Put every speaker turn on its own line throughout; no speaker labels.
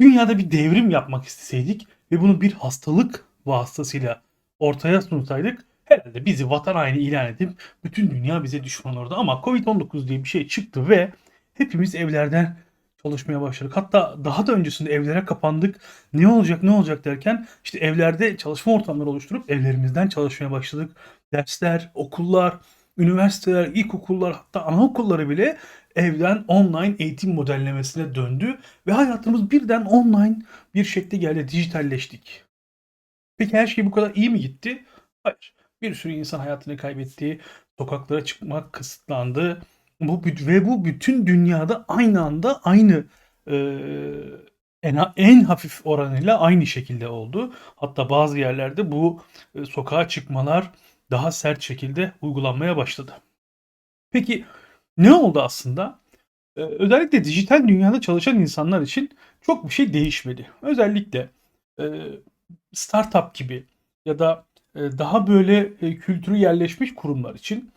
dünyada bir devrim yapmak isteseydik ve bunu bir hastalık vasıtasıyla ortaya sunsaydık herhalde bizi vatan haini ilan edip bütün dünya bize düşman olurdu. Ama Covid-19 diye bir şey çıktı ve hepimiz evlerden çalışmaya başladık. Hatta daha da öncesinde evlere kapandık. Ne olacak ne olacak derken işte evlerde çalışma ortamları oluşturup evlerimizden çalışmaya başladık. Dersler, okullar, üniversiteler, ilkokullar hatta anaokulları bile evden online eğitim modellemesine döndü ve hayatımız birden online bir şekilde geldi, dijitalleştik. Peki her şey bu kadar iyi mi gitti? Hayır. Bir sürü insan hayatını kaybetti, sokaklara çıkmak kısıtlandı. Bu ve bu bütün dünyada aynı anda aynı e, en, en hafif oranıyla aynı şekilde oldu. Hatta bazı yerlerde bu e, sokağa çıkmalar daha sert şekilde uygulanmaya başladı. Peki ne oldu aslında? Ee, özellikle dijital dünyada çalışan insanlar için çok bir şey değişmedi. Özellikle e, startup gibi ya da e, daha böyle e, kültürü yerleşmiş kurumlar için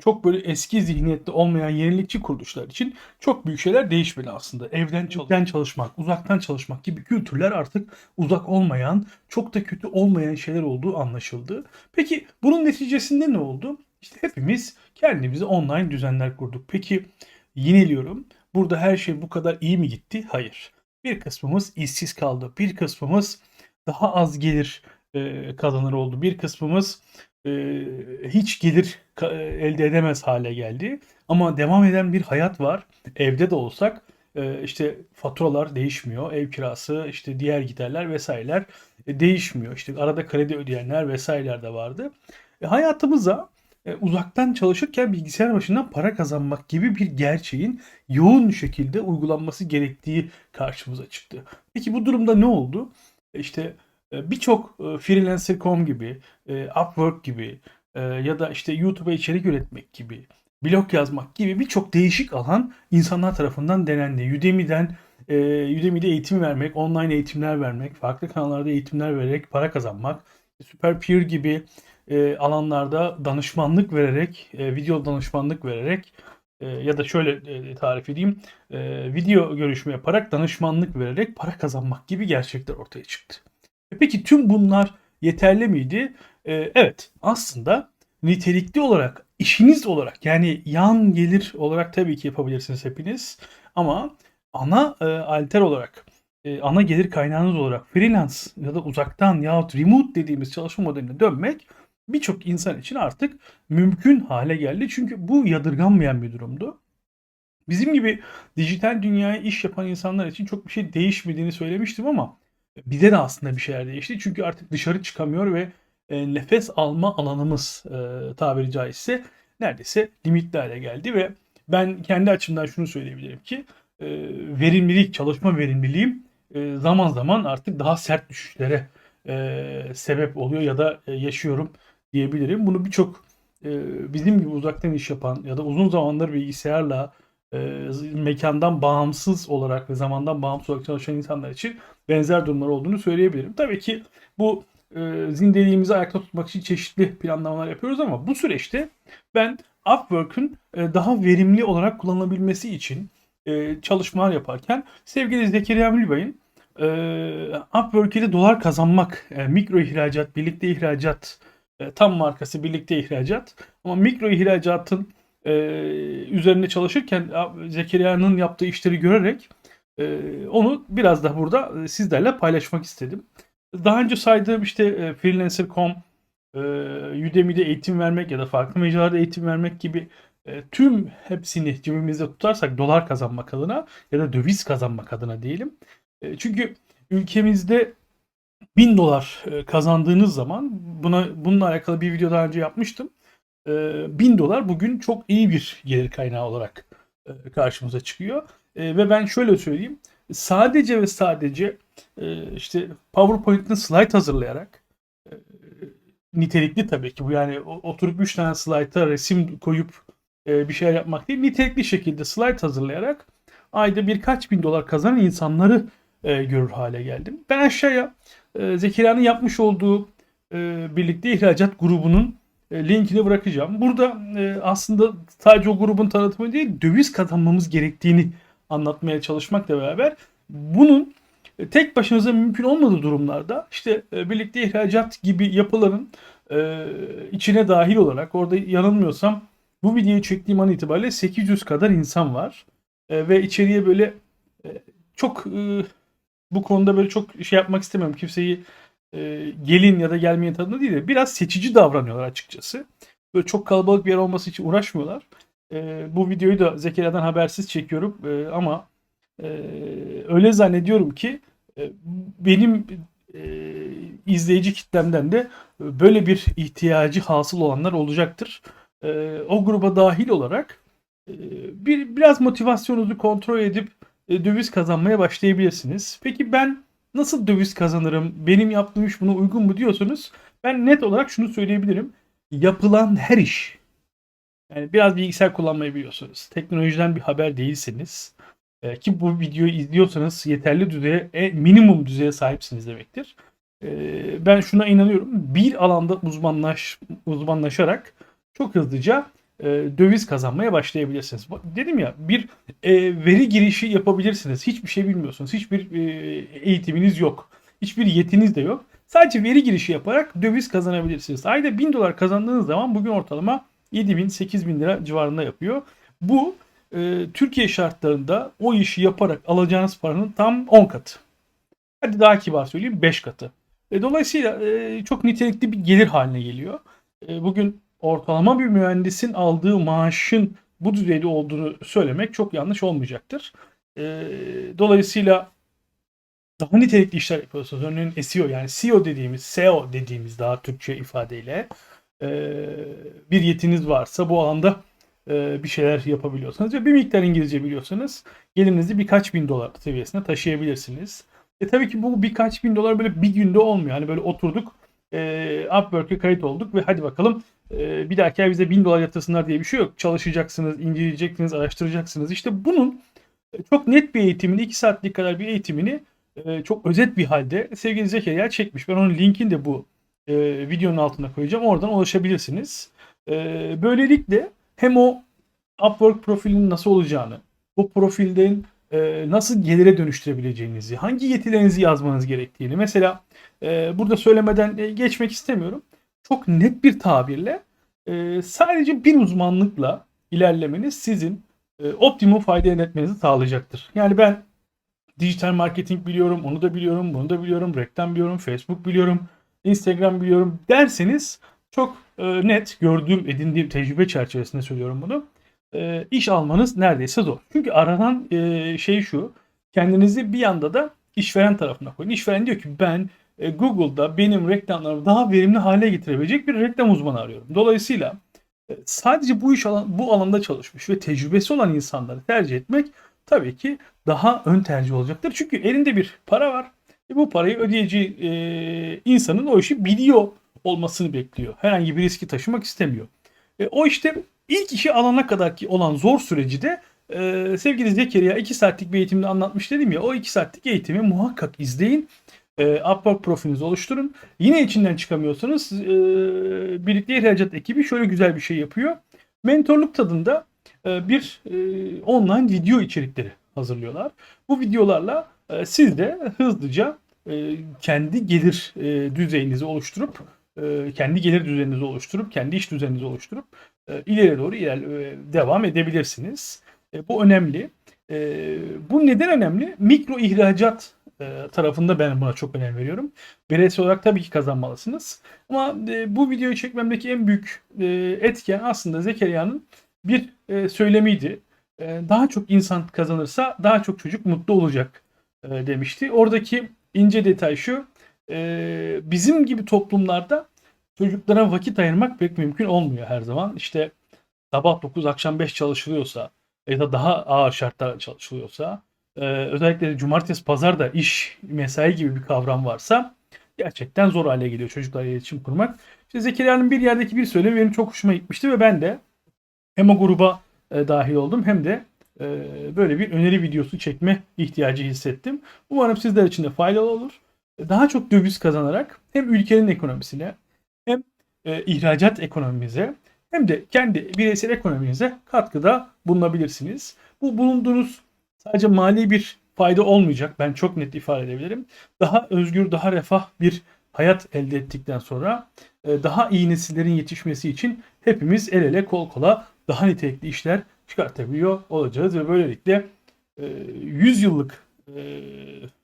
çok böyle eski zihniyette olmayan yenilikçi kuruluşlar için çok büyük şeyler değişmedi aslında. Evden, çal- evden çalışmak, uzaktan çalışmak gibi kültürler artık uzak olmayan, çok da kötü olmayan şeyler olduğu anlaşıldı. Peki bunun neticesinde ne oldu? İşte hepimiz kendimize online düzenler kurduk. Peki yineliyorum. Burada her şey bu kadar iyi mi gitti? Hayır. Bir kısmımız işsiz kaldı. Bir kısmımız daha az gelir e, kazanır oldu. Bir kısmımız hiç gelir elde edemez hale geldi. Ama devam eden bir hayat var. Evde de olsak e, işte faturalar değişmiyor. Ev kirası, işte diğer giderler vesaireler e, değişmiyor. İşte arada kredi ödeyenler vesaireler de vardı. E, hayatımıza e, uzaktan çalışırken bilgisayar başından para kazanmak gibi bir gerçeğin yoğun şekilde uygulanması gerektiği karşımıza çıktı. Peki bu durumda ne oldu? E, İşte birçok e, freelancer.com gibi, e, Upwork gibi e, ya da işte YouTube'a içerik üretmek gibi, blog yazmak gibi birçok değişik alan insanlar tarafından denendi. Udemy'den Udemy'de eğitim vermek, online eğitimler vermek, farklı kanallarda eğitimler vererek para kazanmak, Super Peer gibi alanlarda danışmanlık vererek, video danışmanlık vererek ya da şöyle tarif edeyim, video görüşme yaparak danışmanlık vererek para kazanmak gibi gerçekler ortaya çıktı. Peki tüm bunlar yeterli miydi? E, evet, aslında nitelikli olarak, işiniz olarak yani yan gelir olarak tabii ki yapabilirsiniz hepiniz. Ama ana e, alter olarak, e, ana gelir kaynağınız olarak freelance ya da uzaktan yahut remote dediğimiz çalışma modeline dönmek birçok insan için artık mümkün hale geldi. Çünkü bu yadırganmayan bir durumdu. Bizim gibi dijital dünyaya iş yapan insanlar için çok bir şey değişmediğini söylemiştim ama bize de aslında bir şeyler değişti. Çünkü artık dışarı çıkamıyor ve e, nefes alma alanımız e, tabiri caizse neredeyse limitli hale geldi ve ben kendi açımdan şunu söyleyebilirim ki e, verimlilik, çalışma verimliliğim e, zaman zaman artık daha sert düşüşlere e, sebep oluyor ya da e, yaşıyorum diyebilirim. Bunu birçok e, bizim gibi uzaktan iş yapan ya da uzun zamandır bilgisayarla e, mekandan bağımsız olarak ve zamandan bağımsız olarak çalışan insanlar için benzer durumlar olduğunu söyleyebilirim. Tabii ki bu e, zindeliğimizi ayakta tutmak için çeşitli planlamalar yapıyoruz ama bu süreçte ben Upwork'ün e, daha verimli olarak kullanılabilmesi için e, çalışmalar yaparken sevgili Zekeriya Mülbay'ın e, Upwork ile dolar kazanmak, e, mikro ihracat, birlikte ihracat, e, tam markası birlikte ihracat ama mikro ihracatın e, üzerine çalışırken Zekeriya'nın yaptığı işleri görerek e, onu biraz da burada e, sizlerle paylaşmak istedim. Daha önce saydığım işte e, freelancer.com, e, Udemy'de eğitim vermek ya da farklı mecralarda eğitim vermek gibi e, tüm hepsini cebimizde tutarsak dolar kazanmak adına ya da döviz kazanmak adına diyelim. E, çünkü ülkemizde 1000 dolar e, kazandığınız zaman buna bununla alakalı bir video daha önce yapmıştım. E, 1000 dolar bugün çok iyi bir gelir kaynağı olarak e, karşımıza çıkıyor. E, ve ben şöyle söyleyeyim. Sadece ve sadece e, işte PowerPoint'in slide hazırlayarak e, nitelikli tabii ki bu yani oturup 3 tane slayta resim koyup e, bir şeyler yapmak değil. Nitelikli şekilde slide hazırlayarak ayda birkaç bin dolar kazanan insanları e, görür hale geldim. Ben aşağıya e, Zekeriya'nın yapmış olduğu e, birlikte ihracat grubunun linkini bırakacağım. Burada e, aslında sadece o grubun tanıtımı değil, döviz kazanmamız gerektiğini anlatmaya çalışmakla beraber bunun e, tek başınıza mümkün olmadığı durumlarda işte e, birlikte ihracat gibi yapıların e, içine dahil olarak orada yanılmıyorsam bu videoyu çektiğim an itibariyle 800 kadar insan var. E, ve içeriye böyle e, çok e, bu konuda böyle çok şey yapmak istemiyorum. Kimseyi e, gelin ya da gelmeyin tadında değil de biraz seçici davranıyorlar açıkçası. Böyle çok kalabalık bir yer olması için uğraşmıyorlar. E, bu videoyu da Zekeriya'dan habersiz çekiyorum e, ama e, öyle zannediyorum ki e, benim e, izleyici kitlemden de böyle bir ihtiyacı hasıl olanlar olacaktır. E, o gruba dahil olarak e, bir biraz motivasyonunuzu kontrol edip e, döviz kazanmaya başlayabilirsiniz. Peki ben nasıl döviz kazanırım? Benim yaptığım iş buna uygun mu diyorsunuz? Ben net olarak şunu söyleyebilirim. Yapılan her iş yani biraz bilgisayar kullanmayı biliyorsunuz. Teknolojiden bir haber değilseniz e, ki bu videoyu izliyorsanız yeterli düzeye, e, minimum düzeye sahipsiniz demektir. E, ben şuna inanıyorum. Bir alanda uzmanlaş uzmanlaşarak çok hızlıca e, döviz kazanmaya başlayabilirsiniz. Dedim ya bir e, veri girişi yapabilirsiniz. Hiçbir şey bilmiyorsunuz. Hiçbir e, eğitiminiz yok. Hiçbir yetiniz de yok. Sadece veri girişi yaparak döviz kazanabilirsiniz. Ayda 1000 dolar kazandığınız zaman bugün ortalama 7 bin 8 bin lira civarında yapıyor. Bu e, Türkiye şartlarında o işi yaparak alacağınız paranın tam 10 katı. Hadi daha kibar söyleyeyim 5 katı. E, dolayısıyla e, çok nitelikli bir gelir haline geliyor. E, bugün ortalama bir mühendisin aldığı maaşın bu düzeyde olduğunu söylemek çok yanlış olmayacaktır. E, dolayısıyla daha nitelikli işler yapıyorsunuz. Örneğin SEO yani SEO dediğimiz, SEO dediğimiz daha Türkçe ifadeyle e, bir yetiniz varsa bu alanda e, bir şeyler yapabiliyorsanız ve bir miktar İngilizce biliyorsanız gelirinizi birkaç bin dolar seviyesine taşıyabilirsiniz. E tabii ki bu birkaç bin dolar böyle bir günde olmuyor. Hani böyle oturduk e, Upwork'e kayıt olduk ve hadi bakalım e, bir dahaki ay bize bin dolar yatırsınlar diye bir şey yok. Çalışacaksınız, inceleyeceksiniz, araştıracaksınız. İşte bunun çok net bir eğitimini, 2 saatlik kadar bir eğitimini e, çok özet bir halde sevgili Zekeriya çekmiş. Ben onun linkini de bu e, videonun altına koyacağım. Oradan ulaşabilirsiniz. E, böylelikle hem o Upwork profilinin nasıl olacağını, bu profilden e, nasıl gelire dönüştürebileceğinizi, hangi yetilerinizi yazmanız gerektiğini. Mesela e, burada söylemeden e, geçmek istemiyorum. Çok net bir tabirle e, sadece bir uzmanlıkla ilerlemeniz sizin e, optimum fayda elde etmenizi sağlayacaktır. Yani ben dijital marketing biliyorum, onu da biliyorum, bunu da biliyorum, reklam biliyorum, Facebook biliyorum, Instagram biliyorum derseniz çok e, net gördüğüm, edindiğim tecrübe çerçevesinde söylüyorum bunu. E, iş almanız neredeyse zor. Çünkü aranan e, şey şu. Kendinizi bir yanda da işveren tarafına koyun. İşveren diyor ki ben e, Google'da benim reklamlarımı daha verimli hale getirebilecek bir reklam uzmanı arıyorum. Dolayısıyla e, sadece bu iş alan, bu alanda çalışmış ve tecrübesi olan insanları tercih etmek tabii ki daha ön tercih olacaktır. Çünkü elinde bir para var. E bu parayı ödeyeceği e, insanın o işi biliyor olmasını bekliyor. Herhangi bir riski taşımak istemiyor. E, o işte ilk işi alana kadar ki olan zor süreci de e, sevgili Zekeriya 2 saatlik bir eğitimde anlatmış dedim ya o 2 saatlik eğitimi muhakkak izleyin. E, Upwork profilinizi oluşturun. Yine içinden çıkamıyorsanız e, birlikte ihracat ekibi şöyle güzel bir şey yapıyor. Mentorluk tadında e, bir e, online video içerikleri hazırlıyorlar. Bu videolarla e, siz de hızlıca e, kendi gelir e, düzeyinizi oluşturup e, kendi gelir düzeninizi oluşturup kendi iş düzeninizi oluşturup e, ileriye doğru iler, e, devam edebilirsiniz. E, bu önemli. E, bu neden önemli? Mikro ihracat e, tarafında ben buna çok önem veriyorum. Bireysel olarak tabii ki kazanmalısınız. Ama e, bu videoyu çekmemdeki en büyük e, etken aslında Zekeriya'nın bir söylemiydi. Daha çok insan kazanırsa daha çok çocuk mutlu olacak demişti. Oradaki ince detay şu. bizim gibi toplumlarda çocuklara vakit ayırmak pek mümkün olmuyor her zaman. İşte sabah 9 akşam 5 çalışılıyorsa ya da daha ağır şartlar çalışılıyorsa e, özellikle cumartesi pazar da iş mesai gibi bir kavram varsa gerçekten zor hale geliyor çocuklarla iletişim kurmak. İşte Zekeriya'nın bir yerdeki bir söylemi benim çok hoşuma gitmişti ve ben de hem o gruba e, dahil oldum hem de e, böyle bir öneri videosu çekme ihtiyacı hissettim. Umarım sizler için de faydalı olur. Daha çok döviz kazanarak hem ülkenin ekonomisine hem e, ihracat ekonomimize hem de kendi bireysel ekonominize katkıda bulunabilirsiniz. Bu bulunduğunuz sadece mali bir fayda olmayacak. Ben çok net ifade edebilirim. Daha özgür, daha refah bir hayat elde ettikten sonra e, daha iyi nesillerin yetişmesi için hepimiz el ele kol kola daha nitelikli işler çıkartabiliyor olacağız ve böylelikle e, 100 yıllık e,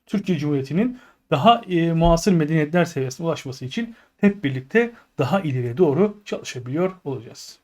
Türkiye Cumhuriyeti'nin daha e, muasır medeniyetler seviyesine ulaşması için hep birlikte daha ileriye doğru çalışabiliyor olacağız.